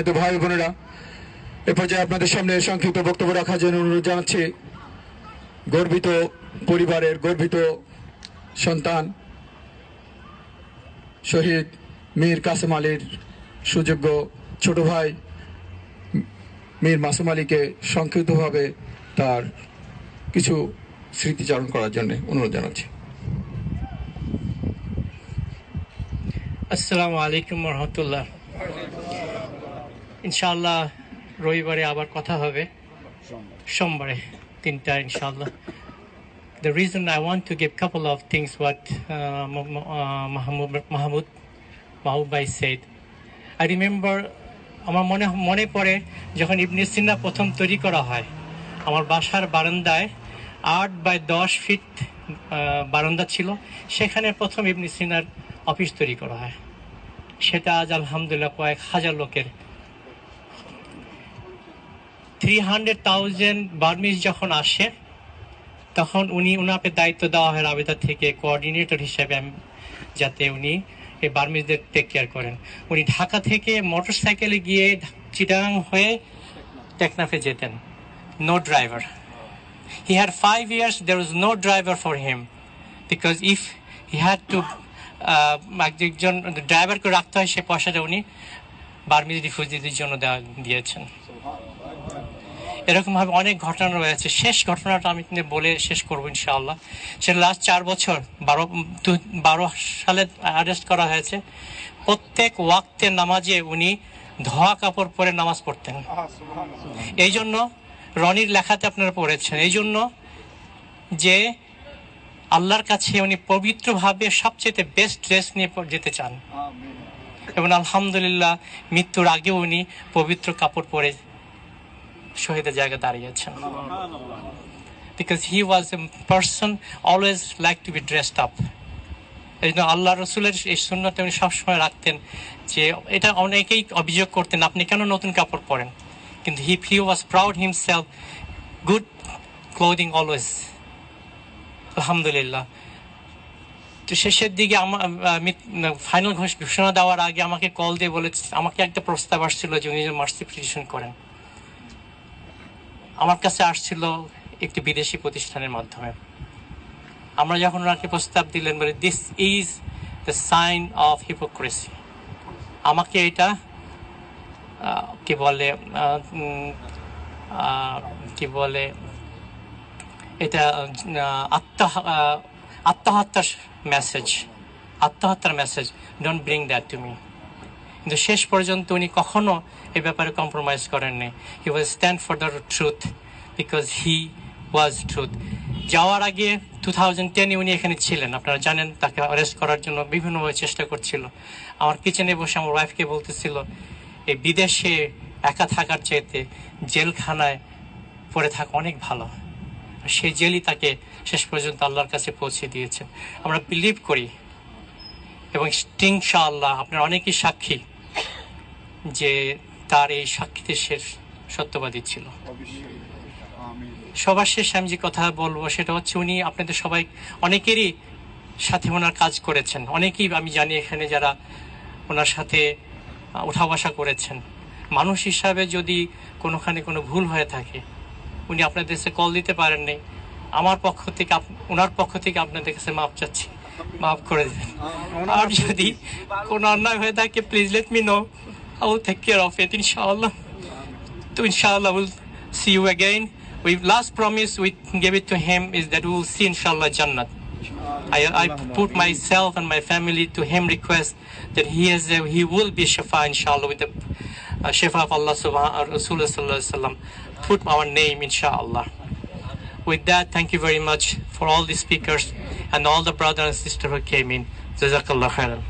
সম্মানিত ভাই বোনেরা, এ পর্যায়ে আপনাদের সামনে সংক্ষিপ্ত বক্তব্য রাখার জন্য অনুরোধ জানাচ্ছি। গর্বিত পরিবারের গর্বিত সন্তান শহীদ মীর কাসেম আলীর সুযোগ্য ছোট ভাই মীর মাসুম আলীকে সংক্ষিপ্তভাবে তার কিছু স্মৃতিচারণ করার জন্য অনুরোধ জানাচ্ছি। আসসালামু আলাইকুম রহমতুল্লাহ। ইনশাআল্লাহ রবিবারে আবার কথা হবে। সোমবারে তিনটা ইনশাআল্লাহ। The reason I want to give things what uh, Mo- Mo- uh, Mahmoud Mahmoud. I remember আমার মনে মনে পড়ে যখন ইবনে সিনা প্রথম তৈরি করা হয় আমার বাসার বারান্দায় আট বাই দশ ফিট বারান্দা ছিল। সেখানে প্রথম ইবনে সিনার অফিস তৈরি করা হয়। সেটা আজ আলহামদুলিল্লাহ কয়েক হাজার লোকের থ্রি হান্ড্রেড থাউজেন্ড বার্মিজ যখন আসে, তখন উনি উনাকে দায়িত্ব দেওয়া হয় রাবেতা থেকে কোঅর্ডিনেটর হিসেবে যাতে উনি এই বার্মিজদের টেক কেয়ার করেন। উনি ঢাকা থেকে মোটর সাইকেলে গিয়ে চিটাং হয়ে টেকনাফে যেতেন। No driver he had five years there was no driver for him because if he had to একজন ড্রাইভারকে রাখতে হয়, সে পয়সাটা উনি বার্মিজ রিফিউজিদের জন্য দেওয়া, দিয়েছেন। এরকম ভাবে অনেক ঘটনা রয়েছে। শেষ ঘটনাটা আমি কিন্তু বলে শেষ করব ইনশাআল্লাহ। সে লাস্ট চার বছর বারো বারো সালে অ্যারেস্ট করা হয়েছে। প্রত্যেক ওয়াক্তের নামাজে উনি ধোয়া কাপড় পরে নামাজ পড়তেন। এই জন্য রনির লেখাতে আপনারা পড়েছেন। এই জন্য যে আল্লাহর কাছে উনি পবিত্রভাবে সবচেয়ে বেস্ট ড্রেস নিয়ে যেতে চান। এবং আলহামদুলিল্লাহ মৃত্যুর আগেও উনি পবিত্র কাপড় পরে শহীদের জায়গায় দাঁড়িয়েছেন because he was a person always like to be dressed up এই জন্য আল্লাহ রসুলের এই শূন্যতে উনি সবসময় রাখতেন যে এটা অনেকেই অভিযোগ করতেন, আপনি কেন নতুন কাপড় পরেন? কিন্তু he he was proud himself good clothing always আলহামদুলিল্লাহ। তো শেষের দিকে আমার ফাইনাল ঘোষণা দেওয়ার আগে আমাকে কল দিয়ে বলে আমাকে একটা প্রস্তাব আসছিল যে উনি মার্সি পিটিশন করেন। আমার কাছে আসছিল একটি বিদেশি প্রতিষ্ঠানের মাধ্যমে। আমরা যখন ওনাকে প্রস্তাব দিলেন, বলে this is the sign of hypocrisy আমাকে এটা কি বলে কি বলে, এটা আত্ম আত্মহত্যার মেসেজ আত্মহত্যার message don't bring that to me কিন্তু শেষ পর্যন্ত উনি কখনো এ ব্যাপারে কম্প্রোমাইজ করেননি। He was stand for the truth because he was truth যাওয়ার আগে টু থাউজেন্ড টেনে উনি এখানে ছিলেন। আপনারা জানেন, তাকে অ্যারেস্ট করার জন্য বিভিন্নভাবে চেষ্টা করছিল। আমার কিচেনে বসে আমার ওয়াইফকে বলতেছিল, এই বিদেশে একা থাকার চাইতে জেলখানায় পড়ে থাকা অনেক ভালো। সেই জেলই তাকে শেষ পর্যন্ত আল্লাহর কাছে পৌঁছে দিয়েছেন আমরা বিলিভ করি এবং ইনশাআল্লাহ আপনার অনেকেই সাক্ষী। যে তার এই সাক্ষীতে সে সত্যবাদী ছিল। সবার শেষে আমি যে কথা বলব সেটা হচ্ছে উনি আপনাদের সবাই অনেকেরই সাথে ওনার কাজ করেছেন। অনেকেই আমি জানি এখানে যারা ওনার সাথে উঠা বসা করেছেন। মানুষ হিসাবে যদি কোনোখানে কোনো ভুল হয়ে থাকে উনি আপনাদের কাছে কল দিতে পারেননি আমার পক্ষ থেকে ওনার পক্ষ থেকে আপনাদের কাছে মাপ চাচ্ছি। মাফ করে দেবেন আর যদি কোনো অন্যায় হয়ে থাকে please let me know I will take care of it, inshallah. To inshallah, we'll see you again. We last promise we gave it to him is that we will see inshallah Jannat. I, I put myself and my family to him request that he is uh, he will be Shafa inshallah with the uh, Shafa of Allah subhanahu uh, Rasulullah put our name inshallah. With that, thank you very much for all the speakers and all the brothers and sisters who came in. Jazakallah khairan.